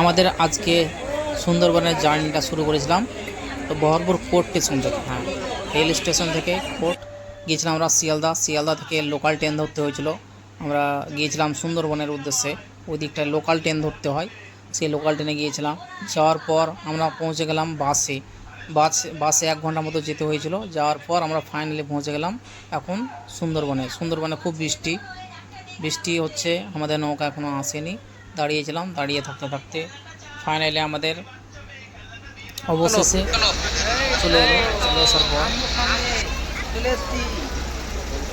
আমাদের আজকে সুন্দরবনের জার্নিটা শুরু করেছিলাম। তো বহরপুর কোর্ট স্টেশন থেকে হ্যাঁ রেল স্টেশন থেকে কোর্ট গিয়েছিলাম আমরা শিয়ালদা। শিয়ালদা থেকে লোকাল ট্রেন ধরতে হয়েছিল। আমরা গিয়েছিলাম সুন্দরবনের উদ্দেশ্যে। ওই দিকটায় লোকাল ট্রেন ধরতে হয়। সেই লোকাল ট্রেনে গিয়েছিলাম। যাওয়ার পর আমরা পৌঁছে গেলাম বাসে। বাস, বাসে এক ঘণ্টা মতো যেতে হয়েছিল। যাওয়ার পর আমরা ফাইনালি পৌঁছে গেলাম এখন সুন্দরবনে। সুন্দরবনে খুব বৃষ্টি। বৃষ্টি হচ্ছে, আমাদের নৌকা এখনও আসেনি। দাঁড়িয়েছিলাম দাঁড়িয়ে থাকতে থাকতে ফাইনালি আমাদের অবশেষে চলে এলো চলে আসার পর। চলে এসছি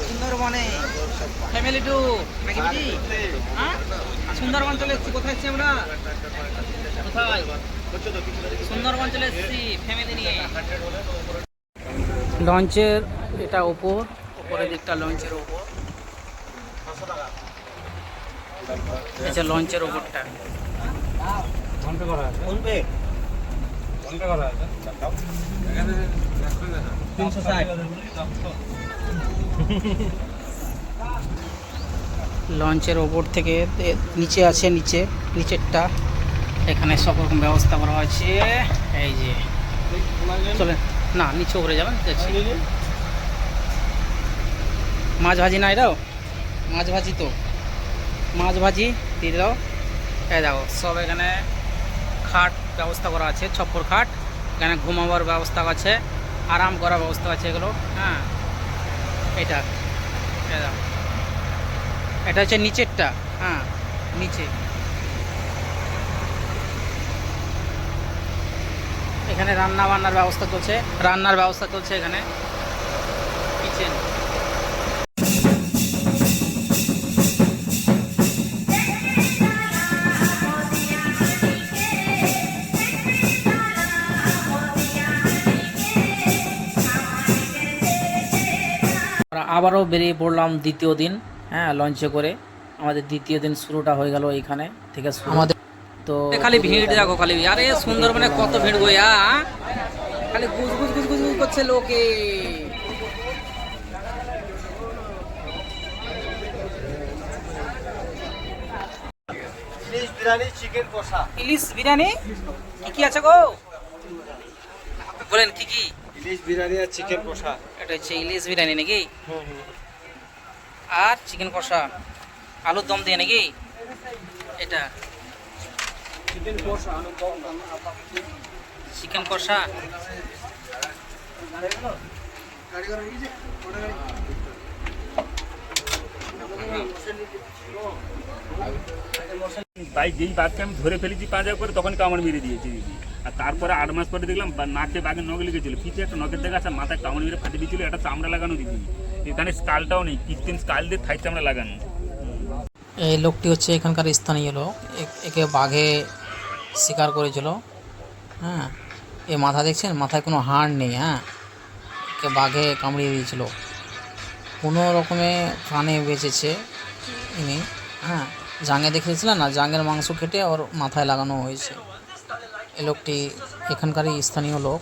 সুন্দরবনে। ফ্যামিলি টু নাকি হ্যাঁ? সুন্দরবন চলে এসছি কোথায় এসছি আমরা? কোথায়? সুন্দরবন চলে এসছি ফ্যামিলি নিয়ে। লঞ্চের এটা ওপর। ওপরের দিকটা লঞ্চের ওপর। যে লঞ্চের ওপরটা ফোনপে তিনশো ষাট। লঞ্চের ওপর থেকে নিচে আছে নিচে নিচেরটা। এখানে সব রকম ব্যবস্থা করা হয়েছে এই যে। চলে না নিচে উপরে যাবেন মাছ ভাজি না এটাও? মাছ ভাজি তো? মাছ ভাজি দিয়ে দাও। এই দেখো, সব এখানে খাট ব্যবস্থা করা আছে, ছপ্পর খাট। এখানে ঘুমাবার ব্যবস্থা আছে, আরাম করার ব্যবস্থা আছে এগুলো হ্যাঁ। এটা দেখো। এটা হচ্ছে নিচেরটা হ্যাঁ নিচে। এখানে রান্না বান্নার ব্যবস্থা চলছে, রান্নার ব্যবস্থা চলছে এখানে। আবারও বেরিয়ে পড়লাম দ্বিতীয় দিন হ্যাঁ লঞ্চে করে। আমাদের দ্বিতীয় দিন শুরুটা হয়ে গেল এইখানে থেকে আমাদের তো খালি ভিড় দেখো খালি। আরে সুন্দরবনে কত ভিড় গো ইয়া খালি গুজ গুজ গুজ গুজ গুজ করছে লোকে। ইলিশ বিরিয়ানি চিকেন কষা। ইলিশ বিরিয়ানি? কি কি আছে গো? বলেন কি কি? ইলিশ বিরিয়ানি আর চিকেন কষা। এটা হচ্ছে ইলিশ বিরিয়ানি নাকি? আর চিকেন কষা আলুর দম দিয়ে নাকি? এটা? চিকেন কষা বাইক যেই বাঘকে আমি ধরে ফেলেছি পাঁজা করে তখন কামড় মেরে দিয়েছি দিদি। আর তারপরে আট মাস পরে দেখলাম নাকে বাঘের নখ লেগেছিল। পিঠে একটা নখের দেখা আছে, মাথায় কামড় মেরে ফাটে দিয়েছিল একটা চামড়া লাগানো দিদি। এখানে স্কালটাও নেই, কৃত্রিম স্কাল দিয়ে থাই চামড়া লাগানো। এই লোকটি হচ্ছে এখানকার স্থানীয় লোক। একে বাঘে শিকার করেছিল। হ্যাঁ এ মাথা দেখছেন? মাথায় কোনো হাড় নেই হ্যাঁ। একে বাঘে কামড়িয়ে দিয়েছিল। কোনো রকমে প্রাণে বেঁচেছে ইনি হ্যাঁ। জাঙে দেখেছিলেন না? জাঙের মাংস কেটে ওর মাথায় লাগানো হয়েছে। লোকটি এখানকারই স্থানীয় লোক।